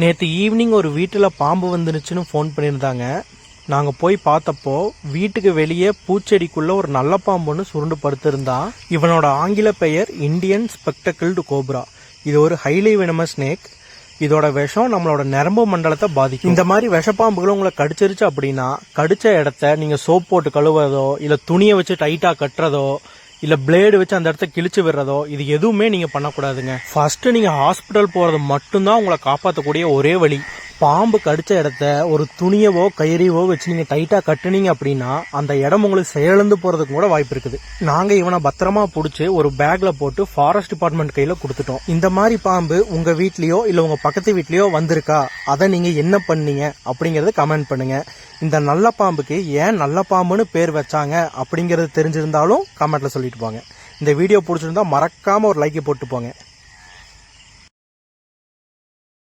நேற்று ஈவினிங் ஒரு வீட்டில் பாம்பு வந்துருச்சுன்னு ஃபோன் பண்ணியிருந்தாங்க. நாங்கள் போய் பார்த்தப்போ வீட்டுக்கு வெளியே பூச்செடிக்குள்ளே ஒரு நல்ல பாம்புன்னு சுருண்டு படுத்திருந்தான் இவனோட ஆங்கில பெயர் இந்தியன் ஸ்பெக்டக்கிள்டு கோப்ரா இது ஒரு ஹைலி வினம ஸ்னேக் இதோட விஷம் நம்மளோட நரம்பு மண்டலத்தை பாதிக்கும். இந்த மாதிரி விஷப்பாம்புகள் உங்களை கடிச்சிருச்சு அப்படின்னா கடிச்ச இடத்த நீங்கள் சோப் போட்டு கழுவுறதோ இல்லை துணியை வச்சு டைட்டாக கட்டுறதோ இல்லை பிளேடு வச்சு அந்த இடத்த கிழிச்சு விடுறதோ இது எதுவுமே நீங்கள் பண்ணக்கூடாதுங்க. ஃபர்ஸ்ட் நீங்கள் ஹாஸ்பிட்டல் போகிறது மட்டும்தான் உங்களை காப்பாற்றக்கூடிய ஒரே வழி. பாம்பு கடித்த இடத்த ஒரு துணியவோ கயிறையவோ வச்சு நீங்கள் டைட்டாக கட்டுனீங்க அப்படின்னா அந்த இடம் உங்களுக்கு செயலந்து போகிறதுக்கு கூட வாய்ப்பு இருக்குது. நாங்கள் இவனை பத்திரமா பிடிச்சி ஒரு பேக்கில் போட்டு ஃபாரஸ்ட் டிபார்ட்மெண்ட் கையில் கொடுத்துட்டோம். இந்த மாதிரி பாம்பு உங்கள் வீட்லேயோ இல்லை உங்கள் பக்கத்து வீட்லேயோ வந்திருக்கா? அதை நீங்கள் என்ன பண்ணீங்க அப்படிங்கிறத கமெண்ட் பண்ணுங்கள் இந்த நல்ல பாம்புக்கு ஏன் நல்ல பாம்புன்னு பேர் வச்சாங்க அப்படிங்கிறது தெரிஞ்சிருந்தாலும் கமெண்ட்டில் சொல்லிட்டு போங்க. இந்த வீடியோ பிடிச்சிருந்தா மறக்காமல் ஒரு லைக்கை போட்டு போங்க.